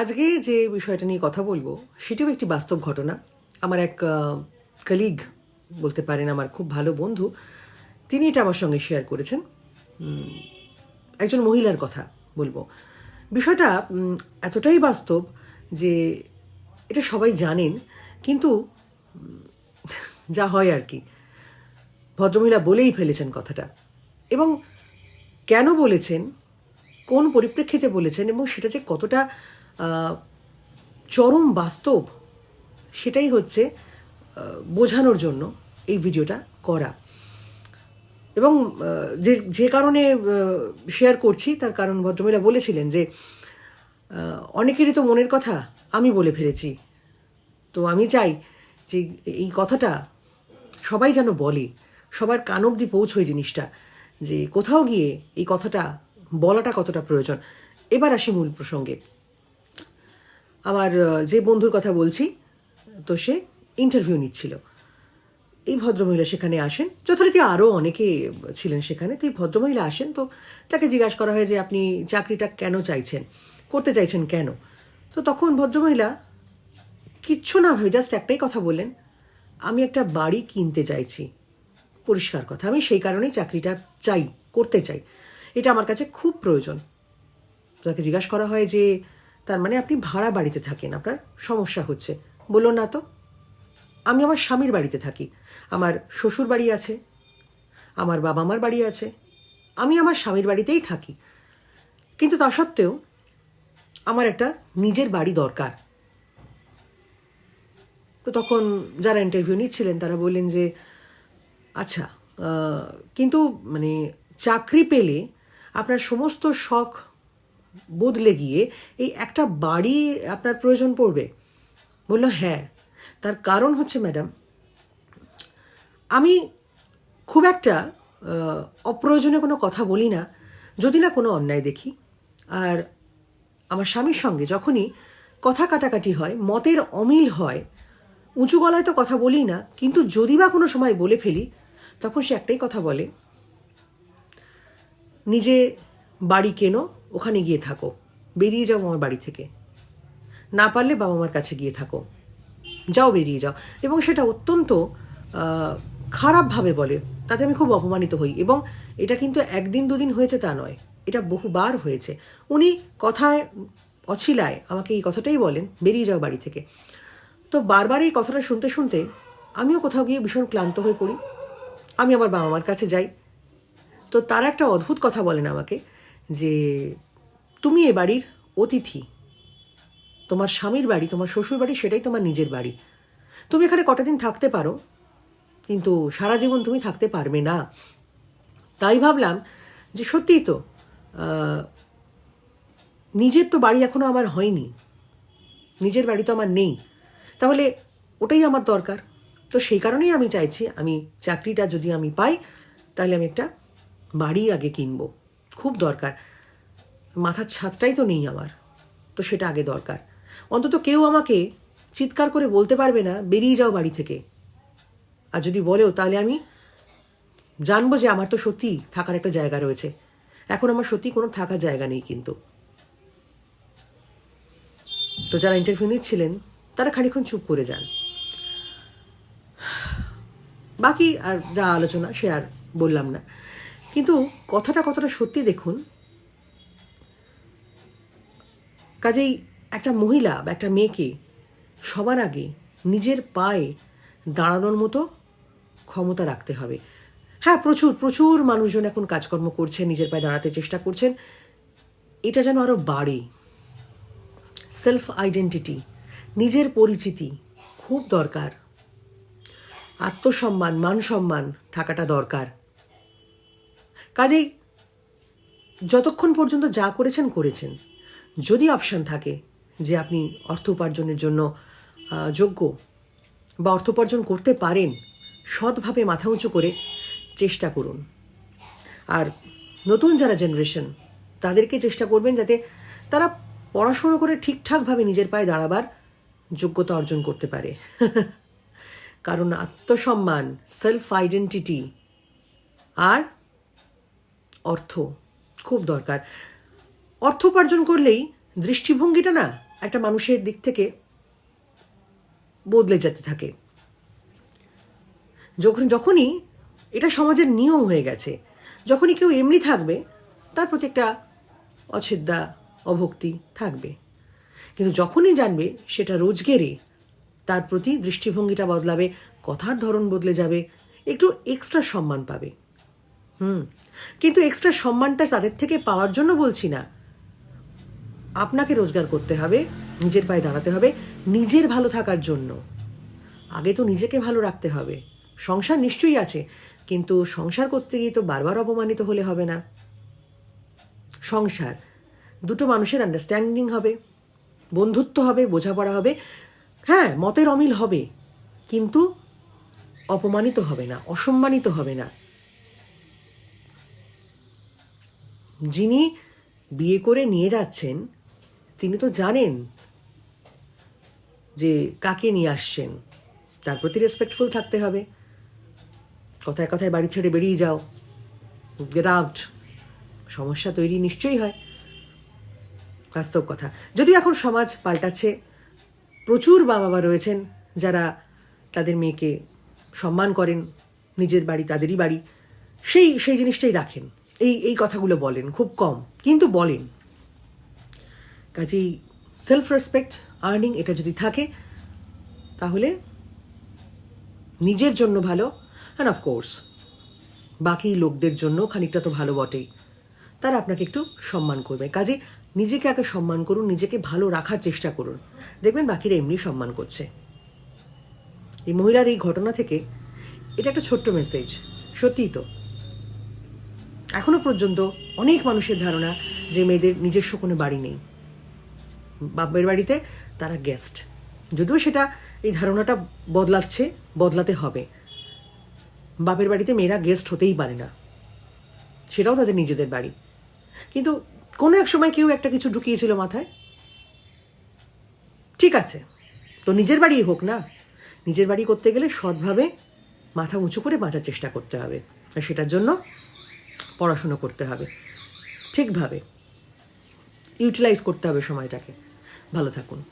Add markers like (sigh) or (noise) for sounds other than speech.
আজকে যে বিষয়টা নিয়ে কথা বলব, সেটিও একটি বাস্তব ঘটনা। আমার এক কলিগ বলতে পারেন আমার খুব ভালো বন্ধু, তিনি এটা আমার সঙ্গে শেয়ার করেছেন। একজন মহিলার কথা বলব। বিষয়টা এতটাই বাস্তব যে এটা সবাই জানেন, কিন্তু যা হয় আর কি। ভদ্রমহিলা বলেই ফেলেছেন কথাটা। এবং কেন বলেছেন, কোন পরিপ্রেক্ষিতে বলেছেন, এবং সেটা যে কতটা চরম বাস্তব সেটাই হচ্ছে বোঝানোর জন্য এই ভিডিওটা করা। এবং যে যে কারণে শেয়ার করছি, তার কারণ ভদ্রমহিলা বলেছিলেন যে অনেকেরই তো মনের কথা আমি বলে ফেলেছি। তো আমি চাই যে, এই কথাটা সবাই যেন বলে, সবার কান অবধি পৌঁছয় জিনিসটা, যে কোথাও গিয়ে এই কথাটা বলাটা কতটা প্রয়োজন। এবার আসি মূল প্রসঙ্গে। আমার যে বন্ধুর কথা বলছি, তো সে ইন্টারভিউ নিচ্ছিল। এই ভদ্রমহিলা সেখানে আসেন। যথারীতি আরও অনেকে ছিলেন সেখানে। তো এই ভদ্রমহিলা আসেন, তো তাকে জিজ্ঞাসা করা হয় যে, আপনি চাকরিটা কেন চাইছেন? করতে চাইছেন কেন? তো তখন ভদ্রমহিলা কিচ্ছু না ভেবে জাস্ট একটাই কথা বললেন, আমি একটা বাড়ি কিনতে চাইছি। পরিষ্কার কথা, আমি সেই কারণেই চাকরিটা চাই, করতে চাই। এটা আমার কাছে খুব প্রয়োজন। তাকে জিজ্ঞাসা করা হয় যে তার মানে আপনি ভাড়া বাড়িতে থাকেন, আপনার সমস্যা হচ্ছে। বলল না তো, আমি আমার স্বামীর বাড়িতে থাকি, আমার শ্বশুর বাড়ি আছে, আমার বাবা মার বাড়ি আছে, আমি আমার স্বামীর বাড়িতেই থাকি। কিন্তু তা সত্ত্বেও আমার একটা নিজের বাড়ি দরকার। তো তখন যারা ইন্টারভিউ নিচ্ছিলেন, তারা বললেন যে আচ্ছা কিন্তু মানে চাকরি পেলে আপনার সমস্ত শখ বদলে গিয়ে এই একটা বাড়ি আপনার প্রয়োজন পড়বে। বলল হ্যাঁ। তার কারণ হচ্ছে, ম্যাডাম, আমি খুব একটা অপ্রয়োজনীয় কোনো কথা বলি না, যদি না কোনো অন্যায় দেখি। আর আমার স্বামীর সঙ্গে যখনই কথা কাটাকাটি হয়, মতের অমিল হয়, উঁচু গলায় তো কথা বলি না, কিন্তু যদি বা কোনো সময় বলে ফেলি, তখন সে একটাই কথা বলে, নিজে বাড়ি কেনো ওখানে গিয়ে থাকো। বেরিয়ে যাও আমার বাড়ি থেকে। না পারলে বাবা মার কাছে গিয়ে থাকো। যাও বেরিয়ে যাও। এবং সেটা অত্যন্ত খারাপভাবে বলে। তাতে আমি খুব অপমানিত হই। এবং এটা কিন্তু একদিন দুদিন হয়েছে তা নয়। এটা বহুবার হয়েছে। উনি কথায় অছিলায় আমাকে এই কথাটাই বলেন, বেরিয়ে যাও বাড়ি থেকে। তো বারবার এই কথাটা শুনতে শুনতে আমিও কোথাও গিয়ে ভীষণ ক্লান্ত হয়ে পড়ি। আমি আমার বাবা মার কাছে যাই। তো তারা একটা অদ্ভুত কথা বলেন আমাকে। যে তুমি এ বাড়ির অতিথি। তোমার স্বামীর বাড়ি, তোমার শ্বশুর বাড়ি, সেটাই তোমার নিজের বাড়ি। তুমি এখানে কটা দিন থাকতে পারো, কিন্তু সারা জীবন তুমি থাকতে পারবে না। তাই ভাবলাম যে সত্যিই তো নিজের তো বাড়ি এখনও আমার হয়নি। নিজের বাড়ি তো আমার নেই। তাহলে ওটাই আমার দরকার। তো সেই কারণেই আমি চাইছি, আমি চাকরিটা যদি আমি পাই, তাহলে আমি একটা বাড়ি আগে কিনবো। খুব দরকার। মাথার ছাদটাই তো নেই আমার, তো সেটা আগে দরকার। অন্তত কেউ আমাকে চিৎকার করে বলতে পারবে না, বেরিয়ে যাও বাড়ি থেকে। আর যদি বলেও, তাহলে আমি জানব যে আমার তো সত্যি থাকার একটা জায়গা রয়েছে। এখন আমার সত্যি কোনো থাকার জায়গা নেই কিন্তু। তো যারা ইন্টারভিউ নিচ্ছিলেন, তারা খানিক্ষণ চুপ করে যান। বাকি আর যা আলোচনা, সে আর বললাম না। কিন্তু কথাটা কতটা সত্যি দেখুন, কাজেই একটা মহিলা বা একটা মেয়েকে সবার আগে নিজের পায়ে দাঁড়ানোর মতো ক্ষমতা রাখতে হবে। হ্যাঁ প্রচুর প্রচুর মানুষজন এখন কাজকর্ম করছেন নিজের পায়ে দাঁড়াতে চেষ্টা করছেন। এটা যেন আরও বাড়ে। সেলফ আইডেন্টিটি নিজের পরিচিতি খুব দরকার। আত্মসম্মান, মান সম্মান থাকাটা দরকার। কাজেই যতক্ষণ পর্যন্ত যা করেছেন করেছেন। যদি অপশান থাকে যে আপনি অর্থ উপার্জনের জন্য যোগ্য বা অর্থ উপার্জন করতে পারেন, সৎভাবে মাথা উঁচু করে চেষ্টা করুন। আর নতুন যারা জেনারেশন তাদেরকে চেষ্টা করবেন যাতে তারা পড়াশুনো করে ঠিকঠাকভাবে নিজের পায়ে দাঁড়াবার যোগ্যতা অর্জন করতে পারে। (laughs) কারণ আত্মসম্মান সেলফ আইডেন্টিটি আর অর্থ। খুব দরকার। অর্থ উপার্জন করলেই দৃষ্টিভঙ্গিটা না একটা মানুষের দিক থেকে বদলে যেতে থাকে। যখন, যখনই এটা সমাজের নিয়ম হয়ে গেছে, যখনই কেউ এমনি থাকবে, তার প্রতি একটা অছেদ্যা অভক্তি থাকবে। কিন্তু যখনই জানবে সেটা রোজগেরে, তার প্রতি দৃষ্টিভঙ্গিটা বদলাবে, কথার ধরন বদলে যাবে, একটু এক্সট্রা সম্মান পাবে। হুম। কিন্তু এক্সট্রা সম্মানটা তাদের থেকে পাওয়ার জন্য বলছি না। আপনাকে রোজগার করতে হবে, নিজের পায়ে দাঁড়াতে হবে, নিজের ভালো থাকার জন্য। আগে তো নিজেকে ভালো রাখতে হবে। সংসার নিশ্চয়ই আছে, কিন্তু সংসার করতে গিয়ে তো বারবার অপমানিত হলে হবে না। সংসার, দুটো মানুষের আন্ডারস্ট্যান্ডিং হবে, বন্ধুত্ব হবে, বোঝাপড়া হবে হ্যাঁ মতের অমিল হবে, কিন্তু অপমানিত হবে না, অসম্মানিত হবে না। যিনি বিয়ে করে নিয়ে যাচ্ছেন, তিনি তো জানেন যে কাকে নিয়ে আসছেন। তার প্রতি রেসপেক্টফুল থাকতে হবে। কথায় কথায় বাড়ি ছেড়ে বেরিয়ে যাও। গেট আউট সমস্যা তৈরি নিশ্চয়ই হয়। বাস্তব কথা। যদি এখন সমাজ পাল্টাচ্ছে, প্রচুর মা বাবা রয়েছেন যারা তাদের মেয়েকে সম্মান করেন, নিজের বাড়ি, তাদেরই বাড়ি। সেই সেই জিনিসটাই রাখেন। এই এই কথাগুলো বলেন, খুব কম, কিন্তু বলেন। কাজেই সেলফ রেসপেক্ট আর্নিং এটা যদি থাকে, তাহলে নিজের জন্য ভালো অ্যান্ড অফকোর্স বাকি লোকদের জন্য খানিকটা তো ভালো বটেই। তারা আপনাকে একটু সম্মান করবে। কাজে নিজেকে আগে সম্মান করুন, নিজেকে ভালো রাখার চেষ্টা করুন। দেখবেন বাকিরা এমনি সম্মান করছে। এই মহিলার এই ঘটনা থেকে এটা একটা ছোট্ট মেসেজ সত্যিই তো। এখনও পর্যন্ত অনেক মানুষের ধারণা যে মেয়েদের নিজস্ব কোনো বাড়ি নেই। বাপের বাড়িতে তারা গেস্ট যদিও সেটা এই ধারণাটা বদলাচ্ছে, বদলাতে হবে। বাপের বাড়িতে মেয়েরা গেস্ট হতেই পারে না। সেটাও তাদের নিজেদের বাড়ি। কিন্তু কোনো এক সময় কেউ একটা কিছু ঢুকিয়েছিল মাথায়? ঠিক আছে, তো নিজের বাড়ি হোক না। নিজের বাড়ি করতে গেলে সৎভাবে মাথা উঁচু করে বাঁচার চেষ্টা করতে হবে। আর সেটার জন্য পড়াশুনো করতে হবে। ঠিকভাবে। ইউটিলাইজ করতে হবে সময়টাকে। ভালো থাকুন।